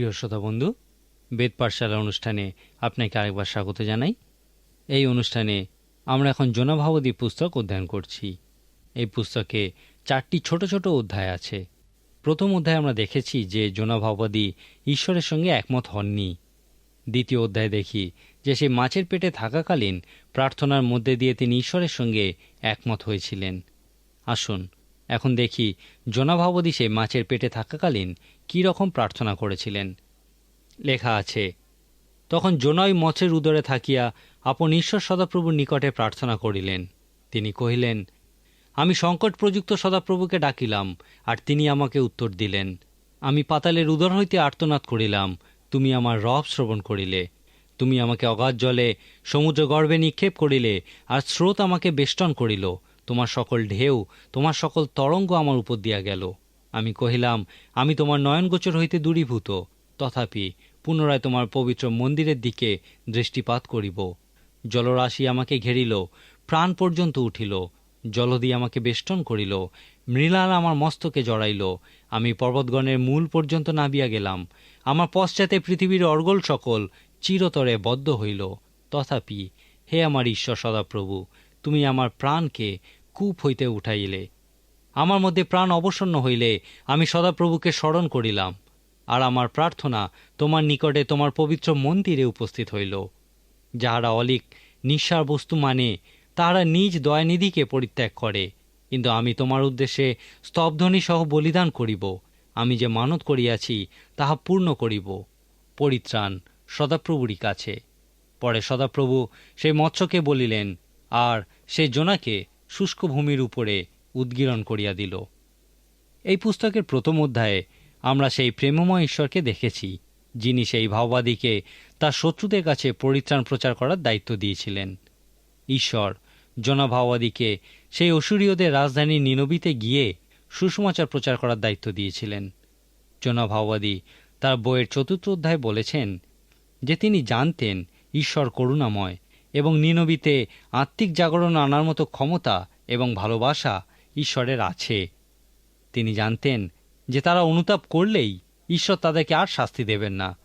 প্রিয় শ্রোতা বন্ধু, বেদ পাঠশালা অনুষ্ঠানে আপনাকে আরেকবার স্বাগত জানাই। এই অনুষ্ঠানে আমরা এখন জনভাবদী পুস্তক অধ্যয়ন করছি। এই পুস্তকে চারটি ছোট ছোট অধ্যায় আছে। প্রথম অধ্যায়ে আমরা দেখেছি যে জনভাবদী ঈশ্বরের সঙ্গে একমত হননি। দ্বিতীয় অধ্যায় দেখি যে সে মাছের পেটে থাকাকালীন প্রার্থনার মধ্যে দিয়ে তিনি ঈশ্বরের সঙ্গে একমত হয়েছিলেন। আসুন, এখন দেখি জনাভাবদী সে মাছের পেটে থাকাকালীন কী রকম প্রার্থনা করেছিলেন? লেখা আছে, তখন জনয় মছের উদরে থাকিয়া আপন ঈশ্বর সদাপ্রভুর নিকটে প্রার্থনা করিলেন। তিনি কহিলেন, আমি সংকট প্রযুক্ত সদাপ্রভুকে ডাকিলাম, আর তিনি আমাকে উত্তর দিলেন, আমি পাতালের উদর হইতে আর্তনাদ করিলাম, তুমি আমার রব শ্রবণ করিলে, তুমি আমাকে অগাধ জলে সমুদ্র গর্ভে নিক্ষেপ করিলে, আর স্রোত আমাকে বেষ্টন করিল, তোমার সকল ঢেউ, তোমার সকল তরঙ্গ আমার উপর দিয়া গেল। আমি কহিলাম, আমি তোমার নয়নগোচর হইতে দূরীভূত। তথাপি পুনরায় তোমার পবিত্র মন্দিরের দিকে দৃষ্টিপাত করিব। জলরাশি আমাকে ঘেরিল, প্রাণ পর্যন্ত উঠিল। জলদি আমাকে বেষ্টন করিল, মৃণাল আমার মস্তকে জড়াইল। আমি পর্বতগণের মূল পর্যন্ত নাবিয়া গেলাম। আমার পশ্চাতে পৃথিবীর অর্গল সকল চিরতরে বদ্ধ হইল। তথাপি হে আমার ঈশ্বর সদাপ্রভু, তুমি আমার প্রাণকে কূপ হইতে উঠাইলে। আমার মধ্যে প্রাণ অবসন্ন হইলে আমি সদাপ্রভুকে স্মরণ করিলাম, আর আমার প্রার্থনা তোমার নিকটে তোমার পবিত্র মন্দিরে উপস্থিত হইল, যাহারা অলিক, নিঃসার বস্তু মানে তাহারা নিজ দয়ানিধিকে পরিত্যাগ করে। কিন্তু আমি তোমার উদ্দেশ্যে স্তব্ধনী সহ বলিদান করিব, আমি যে মানত করিয়াছি, তাহা পূর্ণ করিব। পরিত্রাণ সদাপ্রভুরই কাছে। পরে সদাপ্রভু সেই মৎস্যকে বলিলেন, আর সে জোনাকে শুষ্ক ভূমির উপরে উদ্গীরণ করিয়া দিল। এই পুস্তকের প্রথম অধ্যায়ে আমরা সেই প্রেমময় ঈশ্বরকে দেখেছি, যিনি সেই ভাওবাদীকে তার শত্রুদের কাছে পরিত্রাণ প্রচার করার দায়িত্ব দিয়েছিলেন। ঈশ্বর জনভাওবাদীকে সেই অসুরীয়দের রাজধানী নিনবিতে গিয়ে সুষমাচার প্রচার করার দায়িত্ব দিয়েছিলেন। জনভাওবাদী তার বইয়ের চতুর্থ অধ্যায় বলেছেন যে তিনি জানতেন ঈশ্বর করুণাময় এবং নিনবিতে আত্মিক জাগরণ আনার মতো ক্ষমতা এবং ভালোবাসা ঈশ্বরের আছে। তিনি জানতেন যে তারা অনুতাপ করলেই ঈশ্বর তাদেরকে আর শাস্তি দেবেন না।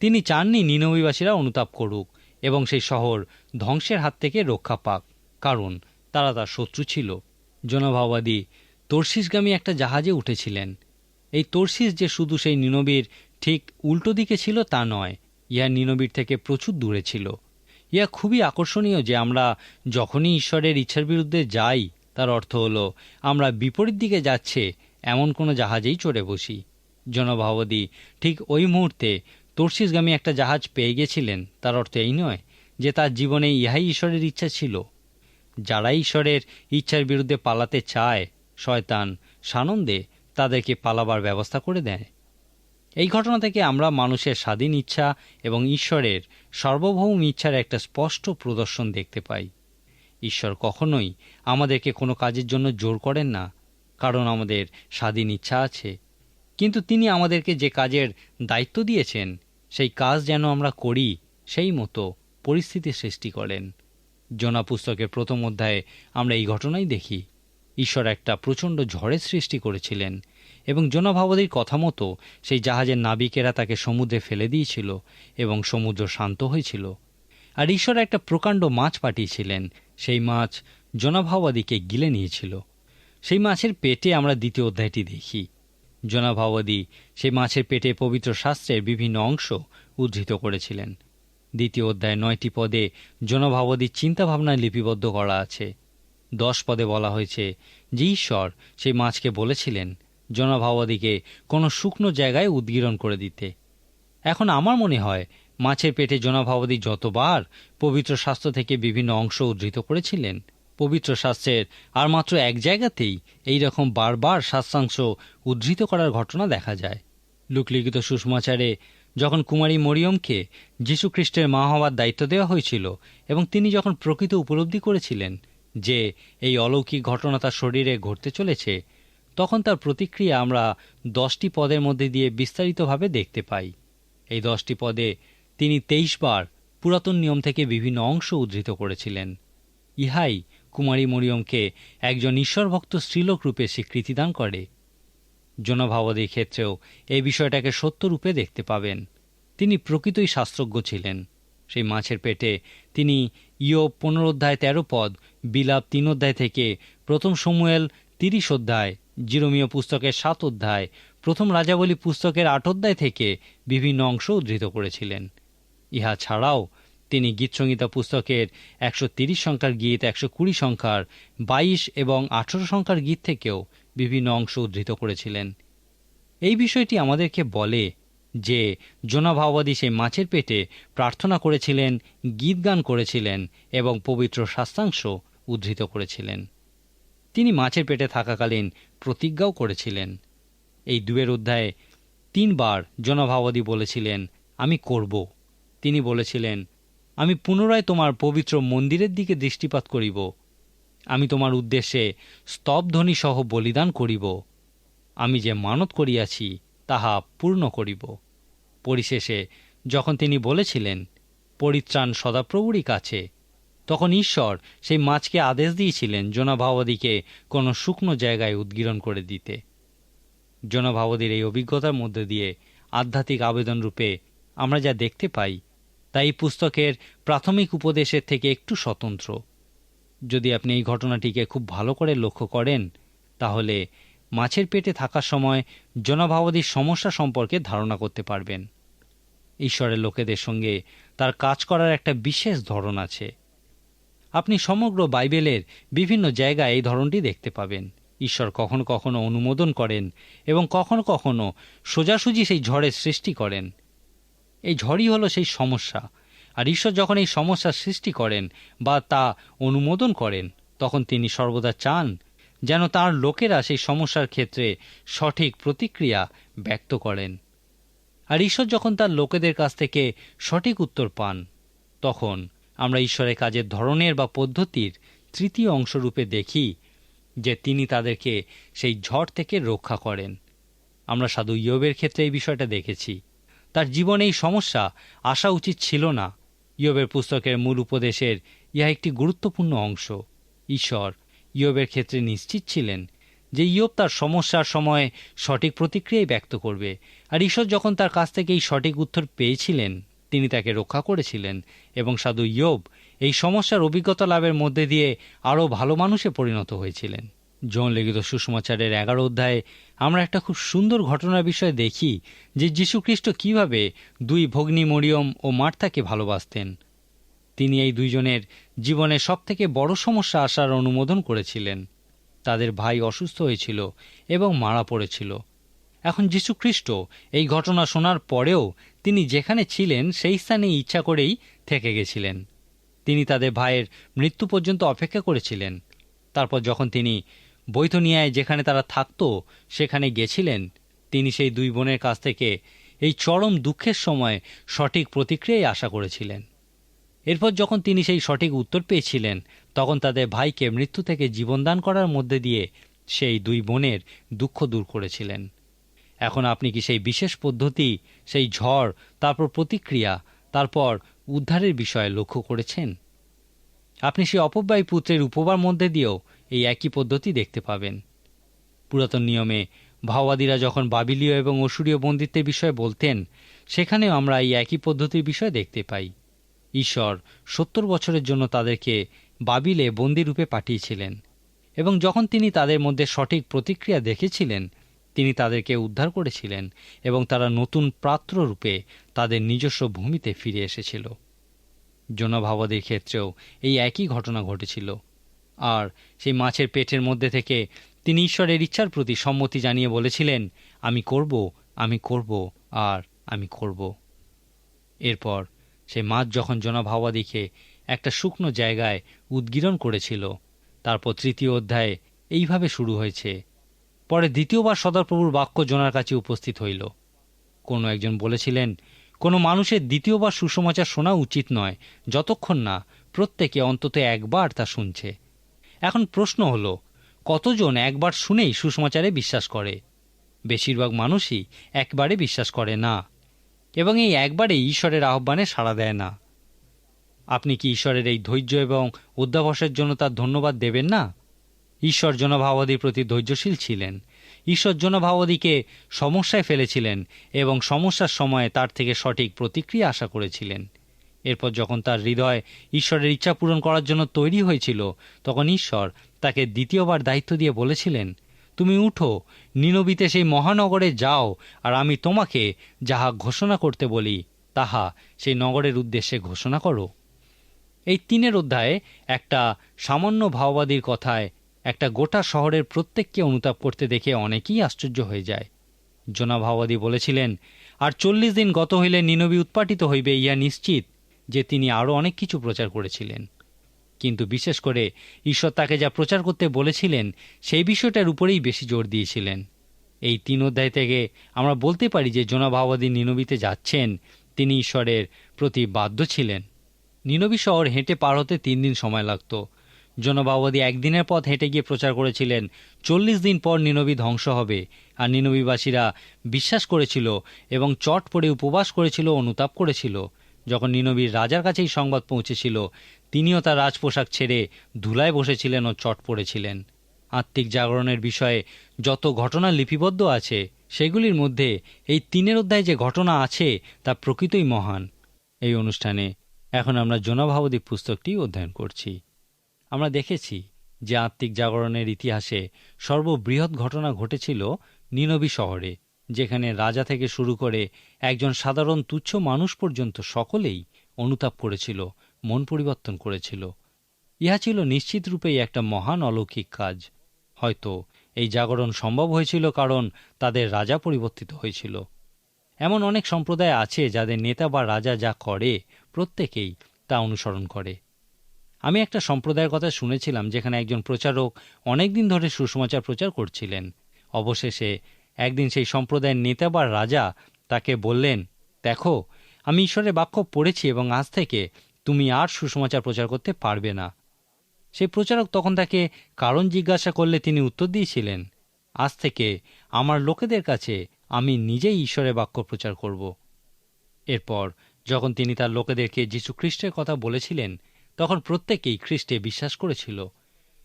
তিনি চাননি নিনবিবাসীরা অনুতাপ করুক এবং সেই শহর ধ্বংসের হাত থেকে রক্ষা পাক, কারণ তারা তার শত্রু ছিল। জনভাবাদী তর্শিসগামী একটা জাহাজে উঠেছিলেন। এই তর্শিস যে শুধু সেই নিনবির ঠিক উল্টো দিকে ছিল তা নয়, ইহা নিনবির থেকে প্রচুর দূরে ছিল। ইহা খুবই আকর্ষণীয় যে আমরা যখনই ঈশ্বরের ইচ্ছার বিরুদ্ধে যাই তার অর্থ হলো, আমরা বিপরীত দিকে যাচ্ছে, এমন কোনো জাহাজেই চড়ে বসি। জনভাবদি ঠিক ওই মুহূর্তে তর্শিসগামী একটা জাহাজ পেয়ে গেছিলেন, তার অর্থ এই নয় যে তার জীবনে ইহাই ঈশ্বরের ইচ্ছা ছিল। যারা ঈশ্বরের ইচ্ছার বিরুদ্ধে পালাতে চায়, শয়তান সানন্দে তাদেরকে পালাবার ব্যবস্থা করে দেয়। এই ঘটনা থেকে আমরা মানুষের স্বাধীন ইচ্ছা এবং ঈশ্বরের সার্বভৌম ইচ্ছার একটা স্পষ্ট প্রদর্শন দেখতে পাই। ঈশ্বর কখনোই আমাদেরকে কোনো কাজের জন্য জোর করেন না, কারণ আমাদের স্বাধীন ইচ্ছা আছে। কিন্তু তিনি আমাদেরকে যে কাজের দায়িত্ব দিয়েছেন, সেই কাজ যেন আমরা করি, সেই মতো পরিস্থিতি সৃষ্টি করেন। জোনা পুস্তকের প্রথম অধ্যায়ে আমরা এই ঘটনাই দেখি। ঈশ্বর একটা প্রচণ্ড ঝড়ের সৃষ্টি করেছিলেন এবং জনভাবদীর কথা মতো সেই জাহাজের নাবিকেরা তাকে সমুদ্রে ফেলে দিয়েছিল এবং সমুদ্র শান্ত হয়েছিল। আর ঈশ্বর একটা প্রকাণ্ড মাছ পাঠিয়েছিলেন। সেই মাছ জনভাবাদীকে গিলে নিয়েছিল। সেই মাছের পেটে আমরা দ্বিতীয় অধ্যায়টি দেখি। জনাভাবাদী সেই মাছের পেটে পবিত্র শাস্ত্রের বিভিন্ন অংশ উদ্ধৃত করেছিলেন। দ্বিতীয় অধ্যায় নয়টি পদে জনভাবাদীর চিন্তাভাবনায় লিপিবদ্ধ করা আছে। দশ পদে বলা হয়েছে যে ঈশ্বর সেই মাছকে বলেছিলেন জনভাবাদীকে কোনো শুকনো জায়গায় উদ্গীরণ করে দিতে। এখন আমার মনে হয় মাছের পেটে জনভাবাদী যতবার পবিত্র শাস্ত্র থেকে বিভিন্ন অংশ উদ্ধৃত করেছিলেন, পবিত্র শাস্ত্রের আর মাত্র এক জায়গাতেই এই রকম বারবার শাস্ত্রাংশ উদ্ধৃত করার ঘটনা দেখা যায়। লুকলিখিত সুষমাচারে যখন কুমারী মরিয়মকে যীশুখ্রিস্টের মা হওয়ার দায়িত্ব দেওয়া হয়েছিল এবং তিনি যখন প্রকৃত উপলব্ধি করেছিলেন যে এই অলৌকিক ঘটনা তার শরীরে ঘটতে চলেছে, তখন তার প্রতিক্রিয়া আমরা দশটি পদের মধ্যে দিয়ে বিস্তারিতভাবে দেখতে পাই। এই দশটি পদে তিনি তেইশ বার পুরাতন নিয়ম থেকে বিভিন্ন অংশ উদ্ধৃত করেছিলেন। ইহাই কুমারী মরিয়মকে একজন ঈশ্বরভক্ত স্ত্রীলোক রূপে স্বীকৃতি দান করে। জনভাবাদীর ক্ষেত্রেও এই বিষয়টাকে সত্যরূপে দেখতে পাবেন। তিনি প্রকৃতই শাস্ত্রজ্ঞ ছিলেন। সেই মাছের পেটে তিনি ইয় অধ্যায় তেরো পদ, বিলাপ তিন অধ্যায় থেকে প্রথম সমুয়েল তিরিশ অধ্যায়, জিরোমীয় পুস্তকের সাত অধ্যায়, প্রথম রাজাবলী পুস্তকের আট অধ্যায় থেকে বিভিন্ন অংশ উদ্ধৃত করেছিলেন। ইহা ছাড়াও তিনি গীতসংহিতা পুস্তকের একশো তিরিশ সংখ্যার গীত, একশো কুড়ি সংখ্যার বাইশ এবং আঠেরো সংখ্যার গীত থেকেও বিভিন্ন অংশ উদ্ধৃত করেছিলেন। এই বিষয়টি আমাদেরকে বলে যে জোনাভাওবাদী সেই মাছের পেটে প্রার্থনা করেছিলেন গীত গান করেছিলেন এবং পবিত্র শাস্তাংশ উদ্ধৃত করেছিলেন। তিনি মাছের পেটে থাকাকালীন প্রতিজ্ঞাও করেছিলেন। এই দুয়ের অধ্যায়ে তিনবার জনভাবাদী বলেছিলেন, আমি করব। তিনি বলেছিলেন, আমি পুনরায় তোমার পবিত্র মন্দিরের দিকে দৃষ্টিপাত করিব। আমি তোমার উদ্দেশ্যে স্তবধ্বনি সহ বলিদান করিব। আমি যে মানত করিয়াছি, তাহা পূর্ণ করিব। পরিশেষে যখন তিনি বলেছিলেন, পরিত্রাণ সদাপ্রভুরই কাছে, তখন ঈশ্বর সেই মাছকে আদেশ দিয়েছিলেন জোনাভাবাদীকে কোনো শুকনো জায়গায় উদ্গীরণ করে দিতে। জনভাবদীর এই অভিজ্ঞতার মধ্যে দিয়ে আধ্যাত্মিক আবেদন রূপে আমরা যা দেখতে পাই তা এই পুস্তকের প্রাথমিক উপদেশের থেকে একটু স্বতন্ত্র। যদি আপনি এই ঘটনাটিকে খুব ভালো করে লক্ষ্য করেন, তাহলে মাছের পেটে থাকার সময় জনভাবাদীর সমস্যা সম্পর্কে ধারণা করতে পারবেন। ঈশ্বরের লোকেদের সঙ্গে তার কাজ করার একটা বিশেষ ধরন আছে। আপনি সমগ্র বাইবেলের বিভিন্ন জায়গায় এই ধরনটি দেখতে পাবেন। ঈশ্বর কখনো কখনো অনুমোদন করেন এবং কখনো কখনো সোজাসুজি সেই ঝড়ের সৃষ্টি করেন। এই ঝড়ই হলো সেই সমস্যা। আর ঈশ্বর যখন এই সমস্যার সৃষ্টি করেন বা তা অনুমোদন করেন, তখন তিনি সর্বদা চান যেন তার লোকেরা সেই সমস্যার ক্ষেত্রে সঠিক প্রতিক্রিয়া ব্যক্ত করেন। আর ঈশ্বর যখন তার লোকেদের কাছ থেকে সঠিক উত্তর পান, তখন আমরা ঈশ্বরের কাজের ধরনের বা পদ্ধতির তৃতীয় অংশরূপে দেখি যে তিনি তাদেরকে সেই ঝড় থেকে রক্ষা করেন। আমরা সাধু ইয়বের ক্ষেত্রে এই বিষয়টা দেখেছি। তার জীবনে এই সমস্যা আসা উচিত ছিল না। ইয়বের পুস্তকের মূল উপদেশের ইহা একটি গুরুত্বপূর্ণ অংশ। ঈশ্বর ইয়বের ক্ষেত্রে নিশ্চিত ছিলেন যে ইয়ব তার সমস্যার সময় সঠিক প্রতিক্রিয়াই ব্যক্ত করবে। আর ঈশ্বর যখন তার কাছ থেকে এই সঠিক উত্তর পেয়েছিলেন, তিনি তাকে রক্ষা করেছিলেন এবং সাধু ইয়ব এই সমস্যার অভিজ্ঞতা লাভের মধ্যে দিয়ে আরও ভালো মানুষে পরিণত হয়েছিলেন। জন লিখিত সুষমাচারের এগারো অধ্যায়ে আমরা একটা খুব সুন্দর ঘটনার বিষয়ে দেখি যে যীশুখ্রিস্ট কীভাবে দুই ভগ্নী মরিয়ম ও মার্থাকে ভালোবাসতেন। তিনি এই দুইজনের জীবনে সবথেকে বড় সমস্যা আসার অনুমোদন করেছিলেন। তাদের ভাই অসুস্থ হয়েছিল এবং মারা পড়েছিল। এখন যীশুখ্রিস্ট এই ঘটনা শোনার পরেও তিনি যেখানে ছিলেন সেই স্থানে ইচ্ছা করেই থেকে গেছিলেন। তিনি তাদের ভাইয়ের মৃত্যু পর্যন্ত অপেক্ষা করেছিলেন। তারপর যখন তিনি বৈথনিয়ায় যেখানে তারা থাকত, সেখানে গেছিলেন। তিনি সেই দুই বোনের কাছ থেকে এই চরম দুঃখের সময় সঠিক প্রতিক্রিয়াই আশা করেছিলেন। এরপর যখন তিনি সেই সঠিক উত্তর পেয়েছিলেন, তখন তাদের ভাইকে মৃত্যু থেকে জীবনদান করার মধ্যে দিয়ে সেই দুই বোনের দুঃখ দূর করেছিলেন। এখন আপনি কি সেই বিশেষ পদ্ধতি, সেই ঝড়, তারপর প্রতিক্রিয়া, তারপর উদ্ধারের বিষয়ে লক্ষ্য করেছেন? আপনি সেই অপব্যয় পুত্রের উপবার মধ্যে দিয়েও এই একই পদ্ধতি দেখতে পাবেন। পুরাতন নিয়মে ভাওবাদীরা যখন বাবিলীয় এবং অসুরীয় বন্দিত্বের বিষয়ে বলতেন, সেখানেও আমরা এই একই পদ্ধতির বিষয় দেখতে পাই। ঈশ্বর সত্তর বছরের জন্য তাদেরকে বাবিলে বন্দিরূপে পাঠিয়েছিলেন এবং যখন তিনি তাদের মধ্যে সঠিক প্রতিক্রিয়া দেখেছিলেন, তিনি তাদেরকে উদ্ধার করেছিলেন এবং তারা নতুন পাত্ররূপে তাদের নিজস্ব ভূমিতে ফিরে এসেছিল। জনভাবাদের ক্ষেত্রেও এই একই ঘটনা ঘটেছিল। আর সেই মাছের পেটের মধ্যে থেকে তিনি ঈশ্বরের ইচ্ছার প্রতি সম্মতি জানিয়ে বলেছিলেন, আমি করব আমি করব, আর আমি করব। এরপর সে মাছ যখন জনভাবাদিকে একটা শুকনো জায়গায় উদ্গীরণ করেছিল, তারপর তৃতীয় অধ্যায়ে এইভাবে শুরু হয়েছে, পরে দ্বিতীয়বার সদরপ্রভুর বাক্য জোনার কাছে উপস্থিত হইল। কোনো একজন বলেছিলেন, কোনো মানুষের দ্বিতীয়বার সুসমাচার শোনা উচিত নয়, যতক্ষণ না প্রত্যেকে অন্তত একবার তা শুনছে। এখন প্রশ্ন হলো, কতজন একবার শুনেই সুসমাচারে বিশ্বাস করে? বেশিরভাগ মানুষই একবারে বিশ্বাস করে না, এবং এই একবারে ঈশ্বরের আহ্বানে সাড়া দেয় না। আপনি কি ঈশ্বরের এই ধৈর্য এবং অধ্যাবসের জন্য তার ধন্যবাদ দেবেন না? ঈশ্বর জনভাবাদীর প্রতি ধৈর্যশীল ছিলেন। ঈশ্বর জনভাবাদীকে সমস্যায় ফেলেছিলেন এবং সমস্যার সময়ে তার থেকে সঠিক প্রতিক্রিয়া আশা করেছিলেন। এরপর যখন তার হৃদয় ঈশ্বরের ইচ্ছা পূরণ করার জন্য তৈরি হয়েছিল, তখন ঈশ্বর তাকে দ্বিতীয়বার দায়িত্ব দিয়ে বলেছিলেন, তুমি উঠো, নিনবিতে সেই মহানগরে যাও, আর আমি তোমাকে যাহা ঘোষণা করতে বলি, তাহা সেই নগরের উদ্দেশ্যে ঘোষণা করো এই তিনের অধ্যায়ে একটা সামান্য ভাওবাদীর কথায় একটা গোটা শহরের প্রত্যেককে অনুতাপ করতে দেখে অনেকেই আশ্চর্য হয়ে যায়। জোনা ভাওবাদী বলেছিলেন, আর চল্লিশ দিন গত হইলে নিনবী উৎপাটিত হইবে ইয়া নিশ্চিত। যে তিনি আরও অনেক কিছু প্রচার করেছিলেন। কিন্তু বিশেষ করে ঈশ্বর তাকে যা প্রচার করতে বলেছিলেন, সেই বিষয়টার উপরেই বেশি জোর দিয়েছিলেন। এই তিন অধ্যায় থেকে আমরা বলতে পারি যে জোনা ভাওবাদী নিনবীতে যাচ্ছেন, তিনি ঈশ্বরের প্রতি বাধ্য ছিলেন। নিনবী শহর হেঁটে পার হতে তিন দিন সময় লাগত। জনবাবাদী একদিনের পথ হেঁটে গিয়ে প্রচার করেছিলেন, চল্লিশ দিন পর নিনবী ধ্বংস হবে। আর নিনবীবাসীরা বিশ্বাস করেছিল এবং চট পড়ে উপবাস করেছিল, অনুতাপ করেছিল। যখন নিনবীর রাজার কাছেই সংবাদ পৌঁছেছিল, তিনিও তার রাজপোশাক ছেড়ে ধুলায় বসেছিলেন ও চট পড়েছিলেন। আত্মিক জাগরণের বিষয়ে যত ঘটনা লিপিবদ্ধ আছে, সেগুলির মধ্যে এই তিনের অধ্যায় যে ঘটনা আছে, তা প্রকৃতই মহান। এই অনুষ্ঠানে এখন আমরা জনভাবদী পুস্তকটি অধ্যয়ন করছি। আমরা দেখেছি যে আত্মিক জাগরণের ইতিহাসে সর্ববৃহৎ ঘটনা ঘটেছিল নিনবী শহরে। যেখানে রাজা থেকে শুরু করে একজন সাধারণ তুচ্ছ মানুষ পর্যন্ত সকলেই অনুতাপ করেছিল, মন পরিবর্তন করেছিল। ইহা ছিল নিশ্চিত রূপেই একটা মহান অলৌকিক কাজ। হয়তো এই জাগরণ সম্ভব হয়েছিল কারণ তাদের রাজা পরিবর্তিত হয়েছিল। এমন অনেক সম্প্রদায় আছে যাদের নেতা বা রাজা যা করে, প্রত্যেকেই তা অনুসরণ করে। আমি একটা সম্প্রদায়ের কথা শুনেছিলাম যেখানে একজন প্রচারক অনেকদিন ধরে সুসমাচার প্রচার করছিলেন। অবশেষে একদিন সেই সম্প্রদায়ের নেতা বা রাজা তাকে বললেন, দেখো, আমি ঈশ্বরের বাক্য পড়েছি এবং আজ থেকে তুমি আর সুসমাচার প্রচার করতে পারবে না। সেই প্রচারক তখন তাকে কারণ জিজ্ঞাসা করলে তিনি উত্তর দিয়েছিলেন, আজ থেকে আমার লোকেদের কাছে আমি নিজেই ঈশ্বরের বাক্য প্রচার করব। এরপর যখন তিনি তার লোকেদেরকে যীশু খ্রিস্টের কথা বলেছিলেন, তখন প্রত্যেকেই খ্রিস্টে বিশ্বাস করেছিল।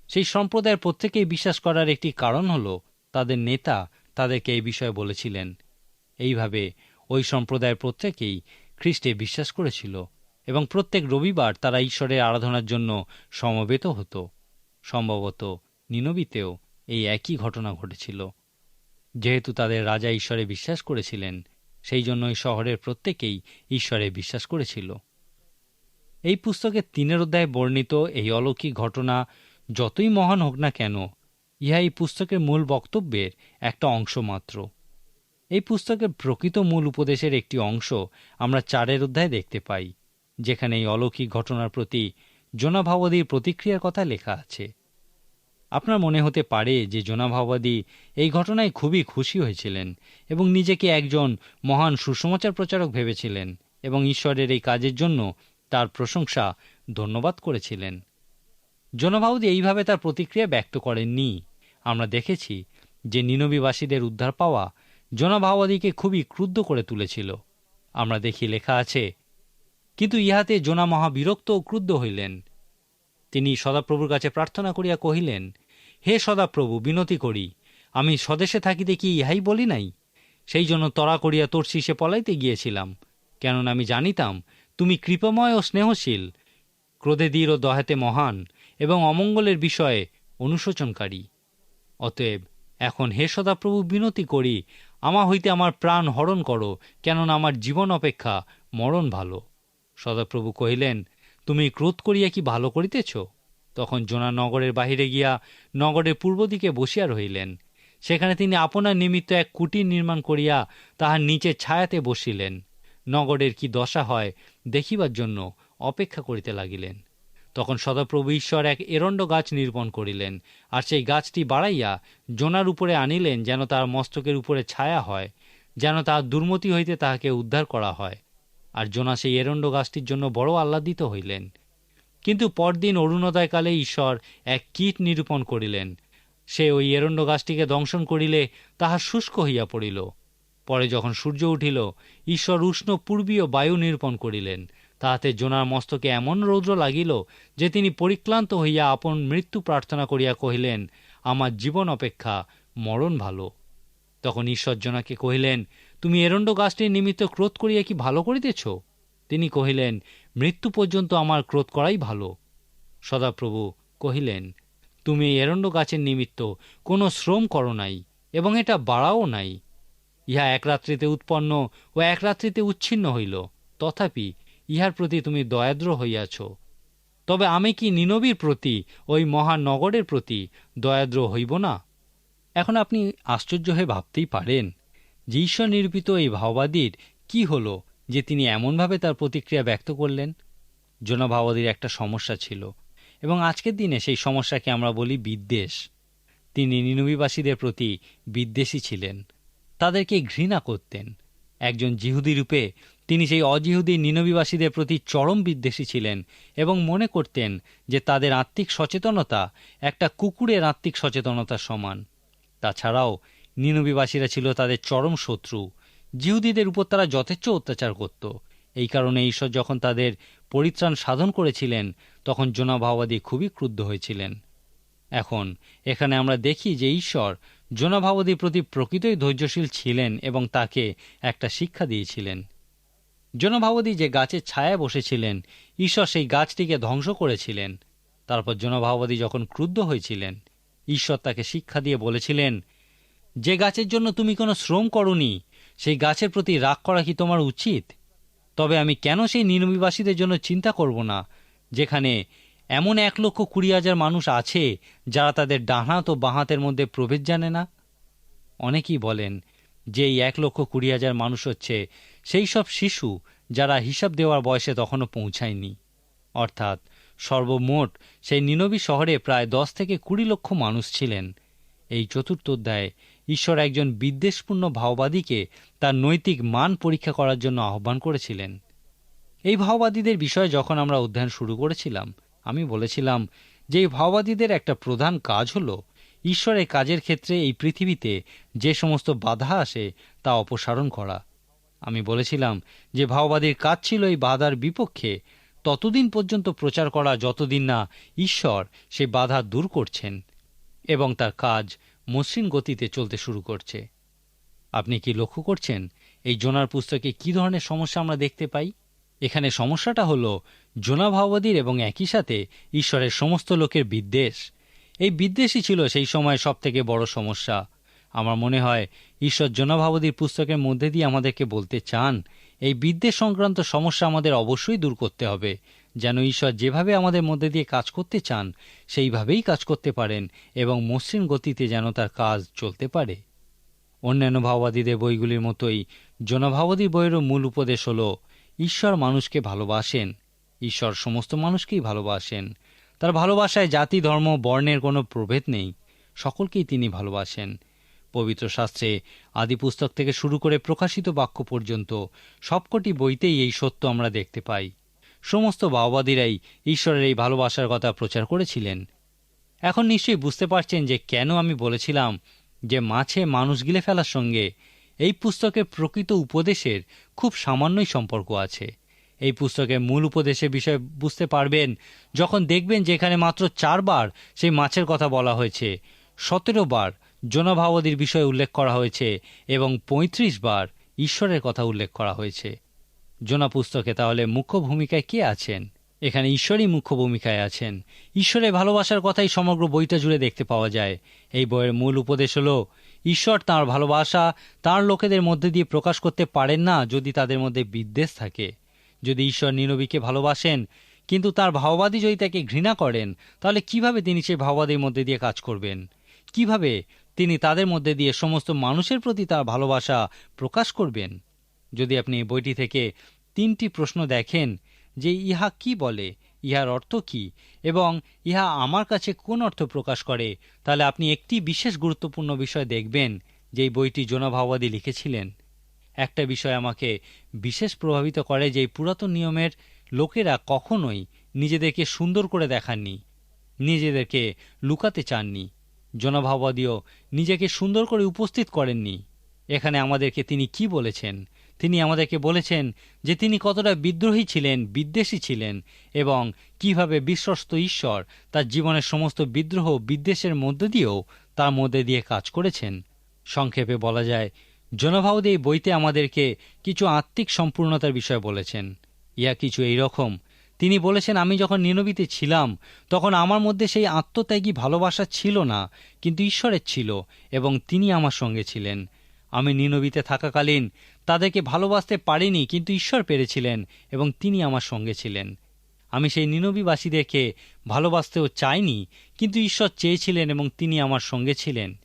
সেই সম্প্রদায়ের প্রত্যেকেই বিশ্বাস করার একটি কারণ হল তাদের নেতা তাদেরকে এই বিষয়ে বলেছিলেন, এইভাবে ওই সম্প্রদায়ের প্রত্যেকেই খ্রিস্টে বিশ্বাস করেছিল এবং প্রত্যেক রবিবার তারা ঈশ্বরের আরাধনার জন্য সমবেত হতো। সম্ভবত নিনবিতেও এই একই ঘটনা ঘটেছিল। যেহেতু তাদের রাজা ঈশ্বরে বিশ্বাস করেছিলেন, সেই জন্য এই শহরের প্রত্যেকেই ঈশ্বরে বিশ্বাস করেছিল। এই পুস্তকের তিনের অধ্যায়ে বর্ণিত এই অলৌকিক ঘটনা যতই মহান হোক না কেন ইহা এই পুস্তকের মূল বক্তব্যের একটা অংশ মাত্র। এই পুস্তকের প্রকৃত মূল উপদেশের একটি অংশ আমরা চারের অধ্যায়ে দেখতে পাই, যেখানে এই অলৌকিক ঘটনার প্রতি জোনাভাবাদীর প্রতিক্রিয়ার কথা লেখা আছে। আপনার মনে হতে পারে যে জোনাভাবাদী এই ঘটনায় খুবই খুশি হয়েছিলেন এবং নিজেকে একজন মহান সুসমাচার প্রচারক ভেবেছিলেন এবং ঈশ্বরের এই কাজের জন্য তার প্রশংসা ধন্যবাদ করেছিলেন। জনভাউদি এইভাবে তার প্রতিক্রিয়া ব্যক্ত করেননি। আমরা দেখেছি যে নিনবীবাসীদের উদ্ধার পাওয়া জনভাবাদীকে খুবই ক্রুদ্ধ করে তুলেছিল। আমরা দেখি লেখা আছে, কিন্তু ইহাতে জোনা মহাবিরক্ত ও ক্রুদ্ধ হইলেন। তিনি সদাপ্রভুর কাছে প্রার্থনা করিয়া কহিলেন, হে সদাপ্রভু, বিনতি করি। আমি স্বদেশে থাকিতে কি ইহাই বলি নাই? সেই জন্য তরা করিয়া তোর শীষে পলাইতে গিয়েছিলাম। কেননা আমি জানিতাম, তুমি কৃপময় ও স্নেহশীল, ক্রোধে দীর ও দহাতে মহান এবং অমঙ্গলের বিষয়ে অনুশোচনকারী। অতএব এখন হে সদাপ্রভু, বিনতি করি, আমা হইতে আমার প্রাণ হরণ করো, কেননা আমার জীবন অপেক্ষা মরণ ভালো। সদাপ্রভু কহিলেন, তুমি ক্রোধ করিয়া কি ভালো করিতেছ? তখন জোনা নগরের বাহিরে গিয়া নগরের পূর্ব দিকে বসিয়া রহিলেন। সেখানে তিনি আপনার নিমিত্ত এক কুটির নির্মাণ করিয়া তাহার নিচে ছায়াতে বসিলেন। নগরের কি দশা হয় দেখিবার জন্য অপেক্ষা করিতে লাগিলেন। তখন সদাপ্রভু ঈশ্বর এক এরণ্ড গাছ নির্পণ করিলেন, আর সেই গাছটি বাড়াইয়া জোনার উপরে আনিলেন যেন তার মস্তকের উপরে ছায়া হয়, যেন তাহার দুর্মতি হইতে তাহাকে উদ্ধার করা হয়। আর জোনা সেই এরণ্ড গাছটির জন্য বড় আহ্লাদিত হইলেন। কিন্তু পরদিন অরুণোদয়কালে ঈশ্বর এক কীট নিরূপণ করিলেন। সে ওই এরণ্ড গাছটিকে দংশন করিলে তাহা শুষ্ক হইয়া পড়িল। পরে যখন সূর্য উঠিল, ঈশ্বর উষ্ণ পূর্বীয় বায়ু নিরূপণ করিলেন। তাহাতে জোনার মস্তকে এমন রৌদ্র লাগিল যে তিনি পরিক্লান্ত হইয়া আপন মৃত্যু প্রার্থনা করিয়া কহিলেন, আমার জীবন অপেক্ষা, মরণ ভালো। তখন ঈশ্বর জোনাকে কহিলেন, তুমি এরণ্ড গাছটির নিমিত্ত ক্রোধ করিয়া কি ভালো করিতেছ? তিনি কহিলেন, মৃত্যু পর্যন্ত আমার ক্রোধ করাই ভালো। সদাপ্রভু কহিলেন, তুমি এরণ্ড গাছের নিমিত্ত কোনো শ্রম করো নাই এবং এটা বাড়াও নাই। ইহা এক রাত্রিতে উৎপন্ন ও এক রাত্রিতে উচ্ছিন্ন হইল। তথাপি ইহার প্রতি তুমি দয়াদ্র হইয়াছ। তবে আমি কি নিনবীর প্রতি, ওই মহানগরের প্রতি দয়াদ্র হইব না? এখন আপনি আশ্চর্য হয়ে ভাবতেই পারেন, যে ঈশ্বর নিরূপিত এই ভাওবাদীর কি হলো যে তিনি এমনভাবে তার প্রতিক্রিয়া ব্যক্ত করলেন? জনভাবাদীর একটা সমস্যা ছিল, এবং আজকের দিনে সেই সমস্যাকে আমরা বলি বিদ্বেষ। তিনি নিনবীবাসীদের প্রতি বিদ্বেষী ছিলেন, তাদেরকে ঘৃণা করতেন। একজন জিহুদি রূপে তিনি সেই অজিহুদি নিনবীবাসীদের প্রতি চরম বিদ্বেষী ছিলেন এবং মনে করতেন যে তাদের আত্মিক সচেতনতা একটা কুকুরের আত্মিক সচেতনতার সমান। তাছাড়াও নিনবীবাসীরা ছিল তাদের চরম শত্রু। জিহুদিদের উপর তারা যথেচ্ছ অত্যাচার করত। এই কারণে ঈশ্বর যখন তাদের পরিত্রাণ সাধন করেছিলেন, তখন জোনাভাবাদী খুবই ক্রুদ্ধ হয়েছিলেন। এখন এখানে আমরা দেখি যে ঈশ্বর জোনাভাবাদীর প্রতি প্রকৃতই ধৈর্যশীল ছিলেন এবং তাকে একটা শিক্ষা দিয়েছিলেন। জনভাবদী যে গাছের ছায়ায় বসেছিলেন, ঈশ্বর সেই গাছটিকে ধ্বংস করেছিলেন। তারপর জনভাবদী যখন ক্রুদ্ধ হয়েছিলেন, ঈশ্বর তাকে শিক্ষা দিয়ে বলেছিলেন, যে গাছের জন্য তুমি কোনো শ্রম করনি, সেই গাছের প্রতি রাগ করা কি তোমার উচিত? তবে আমি কেন সেই নির্মীবাসীদের জন্য চিন্তা করব না, যেখানে এমন এক লক্ষ কুড়ি হাজার মানুষ আছে যারা তাদের ডাহাত ও বাঁহাতের মধ্যে প্রভেদ জানে না? অনেকেই বলেন, যে এই এক লক্ষ কুড়ি হাজার মানুষ হচ্ছে সেই সব শিশু যারা হিসাব দেওয়ার বয়সে তখনও পৌঁছায়নি। অর্থাৎ সর্বমোট সেই নিনবী শহরে প্রায় দশ থেকে কুড়ি লক্ষ মানুষ ছিলেন। এই চতুর্থ অধ্যায়ে ঈশ্বর একজন বিদ্বেষপূর্ণ ভাওবাদীকে তার নৈতিক মান পরীক্ষা করার জন্য আহ্বান করেছিলেন। এই ভাওবাদীদের বিষয়ে যখন আমরা অধ্যয়ন শুরু করেছিলাম, আমি বলেছিলাম যে এই ভাওবাদীদের একটা প্রধান কাজ হল ঈশ্বরের কাজের ক্ষেত্রে এই পৃথিবীতে যে সমস্ত বাধা আসে তা অপসারণ করা। আমি বলেছিলাম যে ভাওবাদীর কাজ ছিল এই বাধার বিপক্ষে। ততদিন পর্যন্ত প্রচার করা যতদিন না ঈশ্বর সে বাধা দূর করছেন এবং তার কাজ মসৃণ গতিতে চলতে শুরু করছে। আপনি কি লক্ষ্য করছেন এই জোনার পুস্তকে কি ধরনের সমস্যা আমরা দেখতে পাই? এখানে সমস্যাটা হলো জোনা ভাওবাদীর এবং একই সাথে ঈশ্বরের সমস্ত লোকের বিদ্বেষ। এই বিদ্বেষই ছিল সেই সময় সবথেকে বড় সমস্যা। আমার মনে হয় ঈশ্বর জনভাবদীর পুস্তকের মধ্যে দিয়ে আমাদেরকে বলতে চান, এই বিদ্বেষ সংক্রান্ত সমস্যা আমাদের অবশ্যই দূর করতে হবে, যেন ঈশ্বর যেভাবে আমাদের মধ্যে দিয়ে কাজ করতে চান, সেইভাবেই কাজ করতে পারেন এবং মসৃণ গতিতে যেন তার কাজ চলতে পারে। অন্যান্য ভাওবাদীদের বইগুলির মতোই জনভাবদীর বইয়েরও মূল উপদেশ হল, ঈশ্বর মানুষকে ভালোবাসেন, ঈশ্বর সমস্ত মানুষকেই ভালোবাসেন। তার ভালোবাসায় জাতি, ধর্ম, বর্ণের কোনো প্রভেদ নেই, সকলকেই তিনি ভালোবাসেন। পবিত্র শাস্ত্রে আদি পুস্তক থেকে শুরু করে প্রকাশিত বাক্য পর্যন্ত সবকটি বইতেই এই সত্য আমরা দেখতে পাই। সমস্ত বাওবাদীরাই ঈশ্বরের এই ভালোবাসার কথা প্রচার করেছিলেন। এখন নিশ্চয়ই বুঝতে পারছেন যে কেন আমি বলেছিলাম যে মাছে মানুষ গিলে ফেলার সঙ্গে এই পুস্তকের প্রকৃত উপদেশের খুব সামান্যই সম্পর্ক আছে। এই পুস্তকের মূল উপদেশের বিষয়ে বুঝতে পারবেন যখন দেখবেন যে এখানে মাত্র চারবার সেই মাছের কথা বলা হয়েছে, সতেরো বার জনভাবদীর বিষয়ে উল্লেখ করা হয়েছে এবং ৩৫ বার ঈশ্বরের কথা উল্লেখ করা হয়েছে। জোনা পুস্তকে তাহলে মুখ্য ভূমিকায় কে আছেন? এখানে ঈশ্বরই মুখ্য ভূমিকায় আছেন। ঈশ্বরের ভালোবাসার কথাই সমগ্র বইটা জুড়ে দেখতে পাওয়া যায়। এই বইয়ের মূল উপদেশ হল, ঈশ্বর তাঁর ভালোবাসা তার লোকেদের মধ্যে দিয়ে প্রকাশ করতে পারেন না যদি তাদের মধ্যে বিদ্বেষ থাকে। যদি ঈশ্বর নীরবীকে ভালোবাসেন, কিন্তু তার ভাওবাদী যদি তাকে ঘৃণা করেন, তাহলে কীভাবে তিনি সেই ভাওবাদীর মধ্যে দিয়ে কাজ করবেন? কীভাবে তিনি তাদের মধ্যে দিয়ে সমস্ত মানুষের প্রতি তার ভালোবাসা প্রকাশ করবেন। যদি আপনি বইটি থেকে তিনটি প্রশ্ন দেখেন যে ইহা কি বলে, ইহার অর্থ কি, এবং ইহা আমার কাছে কোন অর্থ প্রকাশ করে, তাহলে আপনি একটি বিশেষ গুরুত্বপূর্ণ বিষয় দেখবেন যে এই বইটি জোনাভাবাদী লিখেছিলেন। একটা বিষয় আমাকে বিশেষ প্রভাবিত করে যে পুরাতন নিয়মের লোকেরা কখনোই নিজেদেরকে সুন্দর করে দেখাননি, নিজেদেরকে লুকাতে চাননি। জনভাবাদীও নিজেকে সুন্দর করে উপস্থিত করেননি। এখানে আমাদেরকে তিনি কি বলেছেন? তিনি আমাদেরকে বলেছেন যে তিনি কতটা বিদ্রোহী ছিলেন, বিদ্বেষী ছিলেন এবং কীভাবে বিশ্বস্ত ঈশ্বর তার জীবনের সমস্ত বিদ্রোহ বিদ্বেষের মধ্য দিয়েও তার মধ্যে দিয়ে কাজ করেছেন। সংক্ষেপে বলা যায়, জনভাবদী এই বইতে আমাদেরকে কিছু আত্মিক সম্পূর্ণতার বিষয়ে বলেছেন। ইয়া কিছু এই রকম তিনি বলেছেন, আমি যখন নিনবিতে ছিলাম, তখন আমার মধ্যে সেই আত্মত্যাগী ভালোবাসা ছিল না, কিন্তু ঈশ্বরের ছিল এবং তিনি আমার সঙ্গে ছিলেন। আমি নিনবিতে থাকাকালীন তাদেরকে ভালোবাসতে পারিনি, কিন্তু ঈশ্বর পেরেছিলেন এবং তিনি আমার সঙ্গে ছিলেন। আমি সেই নিনবীবাসীদেরকে ভালোবাসতেও চাইনি, কিন্তু ঈশ্বর চেয়েছিলেন এবং তিনি আমার সঙ্গে ছিলেন।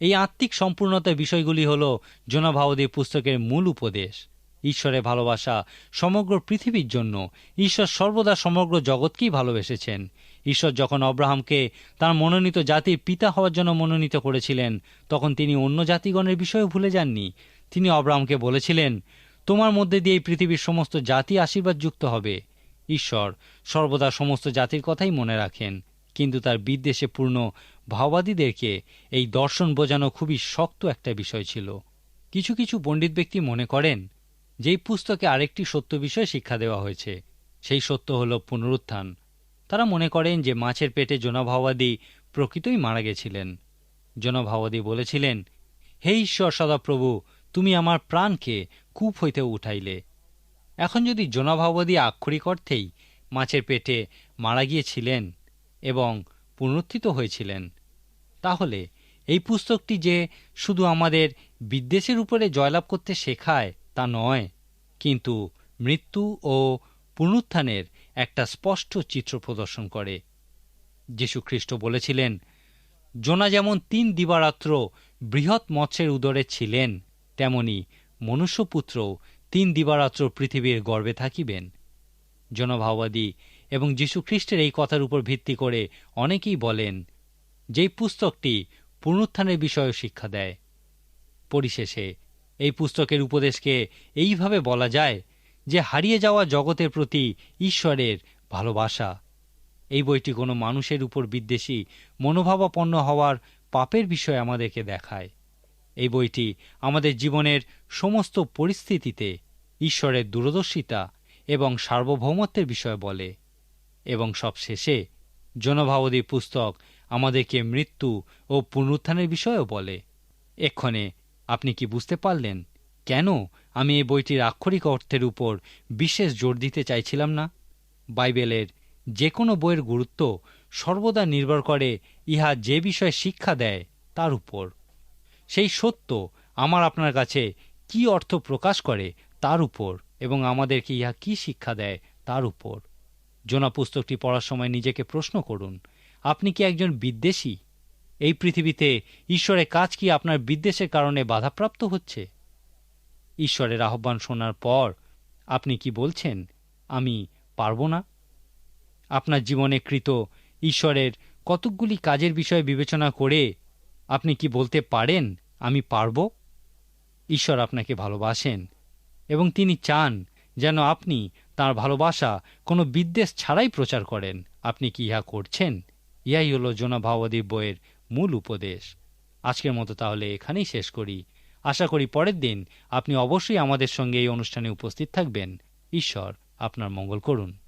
এই আত্মিক সম্পূর্ণতার বিষয়গুলি হল জোনাভাবদী পুস্তকের মূল উপদেশ। ঈশ্বরের ভালোবাসা সমগ্র পৃথিবীর জন্য। ঈশ্বর সর্বদা সমগ্র জগৎকেই ভালোবেসেছেন। ঈশ্বর যখন অব্রাহামকে তার মনোনীত জাতির পিতা হওয়ার জন্য মনোনীত করেছিলেন, তখন তিনি অন্য জাতিগণের বিষয়েও ভুলে যাননি। তিনি অব্রাহামকে বলেছিলেন, তোমার মধ্যে দিয়ে পৃথিবীর সমস্ত জাতি আশীর্বাদ যুক্ত হবে। ঈশ্বর সর্বদা সমস্ত জাতির কথাই মনে রাখেন। কিন্তু তার বিদ্বেষে পূর্ণ ভাওবাদীদেরকে এই দর্শন বোঝানো খুবই শক্ত একটা বিষয় ছিল। কিছু কিছু পণ্ডিত ব্যক্তি মনে করেন যে এই পুস্তকে আরেকটি সত্য বিষয় শিক্ষা দেওয়া হয়েছে, সেই সত্য হল পুনরুত্থান। তারা মনে করেন যে মাছের পেটে জনভাবাদী প্রকৃতই মারা গেছিলেন। জনভাবাদী বলেছিলেন, হে ঈশ্বর সদাপ্রভু, তুমি আমার প্রাণকে কূপ হইতে উঠাইলে। এখন যদি জনভাবাদী আক্ষরিক অর্থেই মাছের পেটে মারা গিয়েছিলেন এবং পুনরুত্থিত হয়েছিলেন, তাহলে এই পুস্তকটি যে শুধু আমাদের বিদ্বেষের উপরে জয়লাভ করতে শেখায় তা নয়, কিন্তু মৃত্যু ও পুনরুত্থানের একটা স্পষ্ট চিত্র প্রদর্শন করে। যীশু খ্রিস্ট বলেছিলেন, জোনা যেমন তিন দিবারাত্র বৃহৎ মৎস্যের উদরে ছিলেন, তেমনি মনুষ্যপুত্রও তিন দিবারাত্র পৃথিবীর গর্বে থাকিবেন। জনভাবাদী এবং যীশুখ্রিস্টের এই কথার উপর ভিত্তি করে অনেকেই বলেন, যেই পুস্তকটি পুনরুত্থানের বিষয়ে শিক্ষা দেয়। পরিশেষে এই পুস্তকের উপদেশকে এইভাবে বলা যায় যে হারিয়ে যাওয়া জগতের প্রতি ঈশ্বরের ভালোবাসা। এই বইটি কোনো মানুষের উপর বিদ্বেষী, মনোভাবাপন্ন হওয়ার পাপের বিষয় আমাদেরকে দেখায়। এই বইটি আমাদের জীবনের সমস্ত পরিস্থিতিতে ঈশ্বরের দূরদর্শিতা এবং সার্বভৌমত্বের বিষয় বলে এবং সব শেষে জনভাবদী পুস্তক আমাদেরকে মৃত্যু ও পুনরুত্থানের বিষয়েও বলে। এক্ষণে আপনি কি বুঝতে পারলেন? কেন আমি এই বইটির আক্ষরিক অর্থের উপর বিশেষ জোর দিতে চাইছিলাম না? বাইবেলের যে কোনো বইয়ের গুরুত্ব সর্বদা নির্ভর করে ইহা যে বিষয়ে শিক্ষা দেয় তার উপর। সেই সত্য আমার আপনার কাছে কি অর্থ প্রকাশ করে তার উপর এবং আমাদেরকে ইহা কি শিক্ষা দেয় তার উপর। জোনা পুস্তকটি পড়ার সময় নিজেকে প্রশ্ন করুন, আপনি কি একজন বিদ্বেষী? এই পৃথিবীতে ঈশ্বরের কাজ কি আপনার বিদ্বেষের কারণে বাধাপ্রাপ্ত হচ্ছে? ঈশ্বরের আহ্বান শোনার পর আপনি কি বলছেন, আমি পারব না? আপনার জীবনে কৃত ঈশ্বরের কতকগুলি কাজের বিষয়ে বিবেচনা করে আপনি কি বলতে পারেন, আমি পারব? ঈশ্বর আপনাকে ভালোবাসেন এবং তিনি চান যেন আপনি তার ভালোবাসা কোনো বিদ্বেষ ছাড়াই প্রচার করেন। আপনি কি ইহা করছেন? ইহাই হল জোনা ভাওয়াদীর বইয়ের মূল উপদেশ। আজকের মতো তাহলে এখানেই শেষ করি। আশা করি পরের দিন আপনি অবশ্যই আমাদের সঙ্গে এই অনুষ্ঠানে উপস্থিত থাকবেন। ঈশ্বর আপনার মঙ্গল করুন।